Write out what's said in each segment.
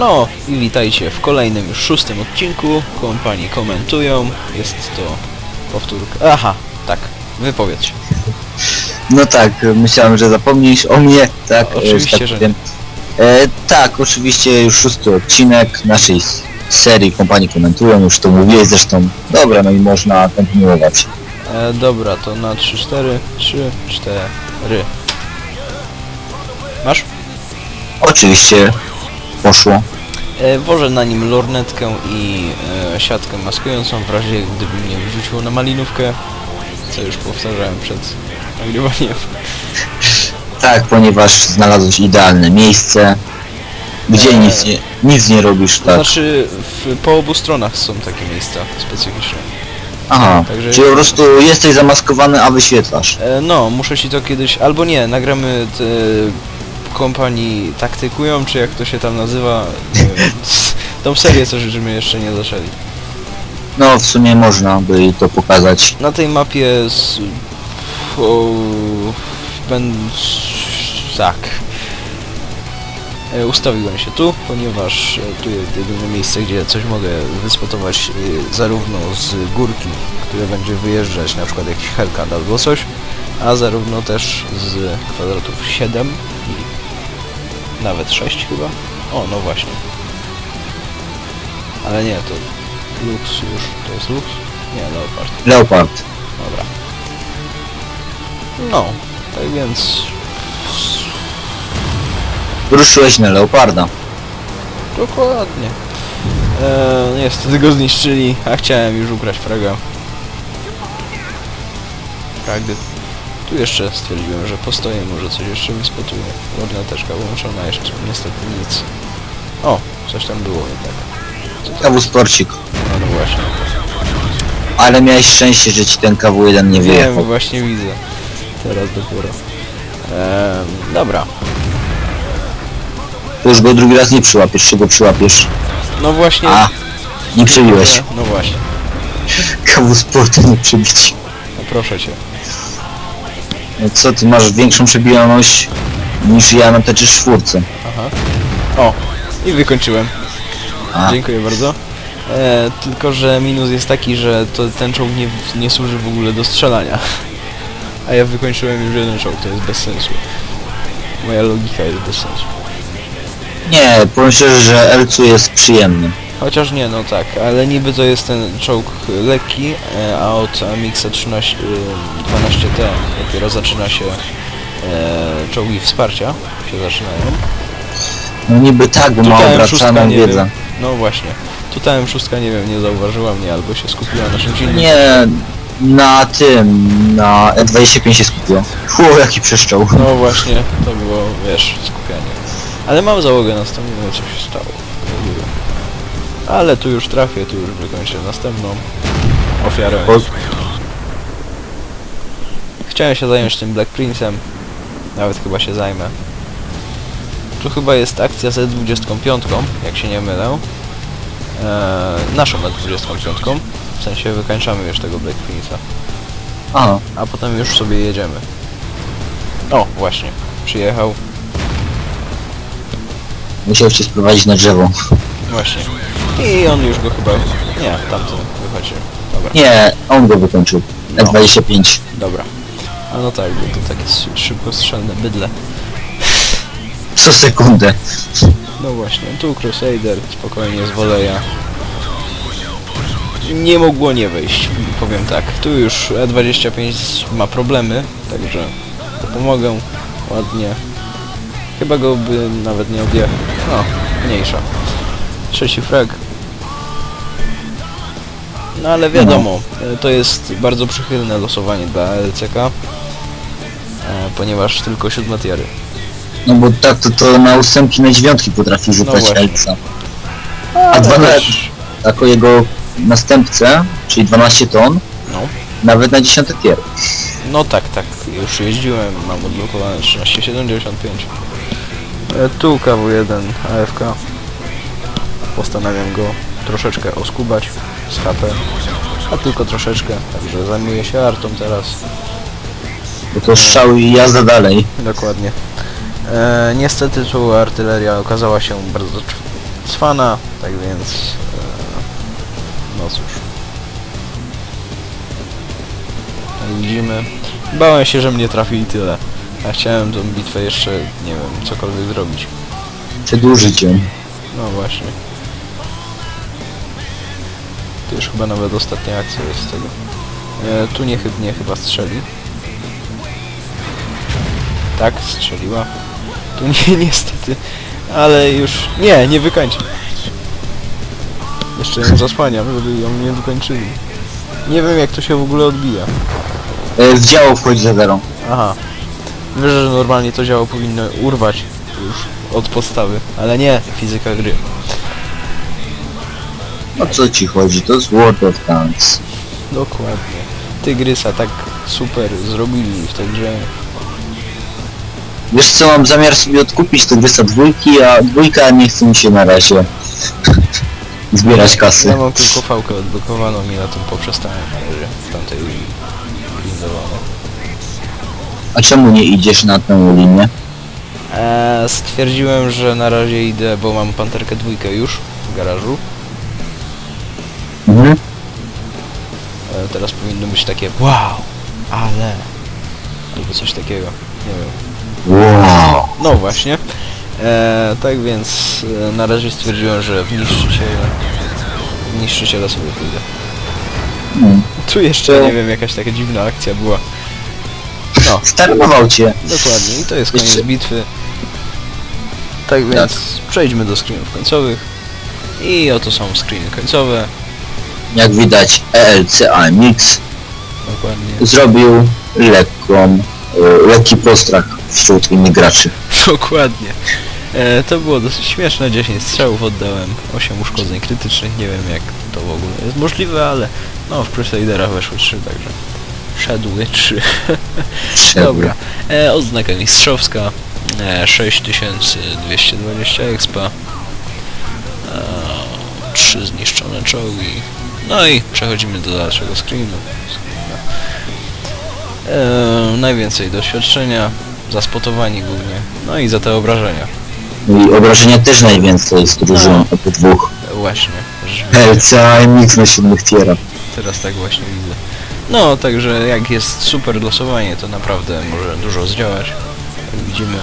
No i witajcie w kolejnym już szóstym odcinku. Kompanii komentują. Jest to powtórka. Aha, tak. Wypowiedz się. No tak, myślałem, że zapomnisz o mnie, tak? e, Oczywiście, tak że powiem. E, tak, oczywiście już szósty odcinek naszej s- serii kompanii komentują, już to mówiłeś zresztą. Dobra, no i można kontynuować. E, dobra, to na 3, 4, 3, 4. Masz? Oczywiście poszło. E, włożę na nim lornetkę i e, siatkę maskującą w razie gdyby mnie wrzuciło na malinówkę. Co już powtarzałem przed nagrywaniem. Tak, ponieważ znalazłeś idealne miejsce, gdzie E. nic, nie, nic nie robisz, tak? znaczy w, po obu stronach są takie miejsca specyficzne. Aha, także- czyli po prostu jesteś zamaskowany, a wyświetlasz. E, no, muszę ci to kiedyś, albo nie, nagramy te kompanii taktykują, czy jak to się tam nazywa. Wiem. Tą serię coś żeśmy jeszcze nie zaczęli. No, w sumie można by to pokazać. Na tej mapie z... O, ben... Tak. E, Ustawiłem się tu, ponieważ e, tu jest jedyne miejsce, gdzie coś mogę wyspotować e, zarówno z górki, które będzie wyjeżdżać, na przykład jakiś Hellcat albo coś, a zarówno też z kwadratów 7 i nawet 6 chyba. O, no właśnie. Ale nie, to Lux już, to jest Lux? Nie, Leopard. Leopard. Dobra. No, tak więc Ruszyłeś na Leoparda. dokładnie. Eee, niestety go zniszczyli, a chciałem już ukraść fraga. Fragdy. Tu jeszcze stwierdziłem, że postoję, może coś jeszcze mi spotuje. Lorneteczka włączona, jeszcze niestety nic. O, coś tam było jednak. KW Sporcik. No, no właśnie. Ale miałeś szczęście, że ci ten KW1 nie Wiem, wyjechał. właśnie widzę. Teraz dopiero. Eee, dobra. To już go drugi raz nie przyłapiesz, czy go przyłapiesz? No właśnie. A, nie przebiłeś. No właśnie. KW Sportu nie przebić. No proszę cię. Co, ty masz większą przebijalność niż ja na teczy czwórce. Aha. O, i wykończyłem. A, Dziękuję bardzo. E, tylko, że minus jest taki, że to, ten czołg nie, nie służy w ogóle do strzelania. A ja wykończyłem już jeden czołg, to jest bez sensu. Moja logika jest bez sensu. nie, powiem szczerze, że Elcu jest przyjemny. Chociaż nie, no tak, ale niby to jest ten czołg lekki, e, a od Amixa 13, e, 12T dopiero zaczyna się e, czołgi wsparcia, się zaczynają. No niby tak, bo ma Tutaj M6 obracaną wiedzę. No właśnie. Tutaj M6 nie wiem, nie zauważyła mnie albo się skupiła na czymś innym. Nie, na tym, na E25 się skupiło. Hu, jaki przeszczoł. No właśnie, to było, wiesz, skupianie. Ale mam załogę następną, co się stało. Ale tu już trafię, tu już wykończę następną ofiarę. Chciałem się zająć tym Black Prince'em. Nawet chyba się zajmę. Tu chyba jest akcja z 25 jak się nie mylę. Eee, naszą E25. W sensie wykańczamy już tego Black Prince'a. Aha, A potem już sobie jedziemy. O, właśnie. Przyjechał. musiał cię sprowadzić na drzewo. Właśnie. I on już go chyba... Nie, tamten wychodzi. Dobra, Nie, on go wykończył. No. E25. dobra. A no tak, bo to takie szy- szybkostrzelne bydle. Co sekundę. No właśnie, tu Crusader, spokojnie z woleja. Nie mogło nie wejść, powiem tak. Tu już E25 ma problemy, także pomogę ładnie. Chyba go by nawet nie objechał. No, mniejsza. Trzeci frag. No ale wiadomo, e, to jest bardzo przychylne losowanie dla LCK, e, ponieważ tylko siódme tiery. No bo tak to, to na ósemki, na dziewiątki potrafi rzucać właśnie. Elca. A dwa na- też- Jako jego następcę, czyli 12 ton, No. nawet na 10 tier. No tak, tak, już jeździłem, mam odblokowane 1375. E, tu KW1 AFK. Postanawiam go troszeczkę oskubać z HP. A tylko troszeczkę, także zajmuję się artą teraz. Bo to strzał i jazda dalej. Dokładnie. E, niestety tu artyleria okazała się bardzo cwana, tak więc e, no cóż. Widzimy, bałem się, że mnie trafi i tyle. A chciałem tą bitwę jeszcze, nie wiem, cokolwiek zrobić. Przedłużyć ją. No właśnie. To już chyba nawet ostatnia akcja jest z tego. E, tu niechybnie chyba strzeli. Tak, strzeliła. Tu nie, niestety. Ale już... Nie, nie wykończę. Jeszcze ją zasłaniam, żeby ją nie wykończyli. Nie wiem jak to się w ogóle odbija. E, w działo wchodzi za zero. Aha. Wiesz, że normalnie to działo powinno urwać już od podstawy, ale nie, fizyka gry. O co ci chodzi? To jest World of Tanks. Dokładnie. Tygrysa tak super zrobili w tej grze. Wiesz co, mam zamiar sobie odkupić Tygrysa dwójki, a dwójka nie chce mi się na razie zbierać kasy. Ja mam tylko fałkę odblokowaną i na tym poprzestałem na razie w tamtej grindowanej. A czemu nie idziesz na tę linię? Eee, stwierdziłem, że na razie idę, bo mam panterkę dwójkę już w garażu. Mhm. E, teraz powinno być takie wow, ale... Albo coś takiego, nie wiem. Wow. No właśnie. E, tak więc e, na razie stwierdziłem, że w niszczyciele, w niszczyciele sobie pójdę. Hmm. Tu jeszcze, nie wiem, jakaś taka dziwna akcja była. No, Startował cię. dokładnie. I to jest koniec Jeszcze- bitwy. Tak więc przejdźmy do screenów końcowych. I oto są screeny końcowe. Jak widać ELC AMX Dokładnie. zrobił lekką, e, lekki postrach wśród innych graczy. Dokładnie. E, to było dosyć śmieszne, 10 strzałów oddałem, 8 uszkodzeń krytycznych, nie wiem jak to w ogóle jest możliwe, ale no w Crusaderach weszły 3, także szedły 3. Wszedł. Dobra, e, odznaka mistrzowska, e, 6220 expa, e, 3 zniszczone czołgi, no i przechodzimy do dalszego screenu. E, najwięcej doświadczenia, za spotowanie głównie, no i za te obrażenia. I obrażenia też najwięcej z drużyn oprócz dwóch. Właśnie, rzeczywiście. ELC AMX na siódmych tierach. Teraz tak właśnie widzę. No, także jak jest super losowanie, to naprawdę może dużo zdziałać. Jak widzimy.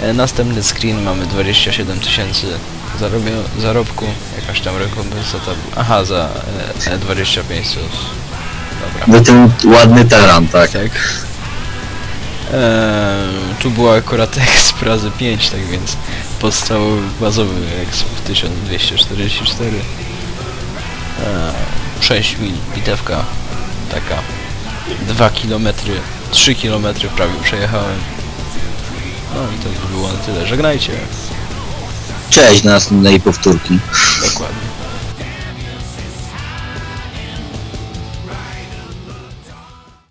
E, następny screen mamy 27 tysięcy zarobku. Jakaś tam rekompensata. Aha, za e, e, 25 to... Dobra. No ten ładny taran, tak. Tak. E, tu była akurat exp razy 5, tak więc podstawowy, bazowy exp 1244. E, 6 mil, bitewka taka 2 km, 3 km prawie przejechałem. No i to by było na tyle. Żegnajcie. Cześć, do następnej powtórki. Dokładnie.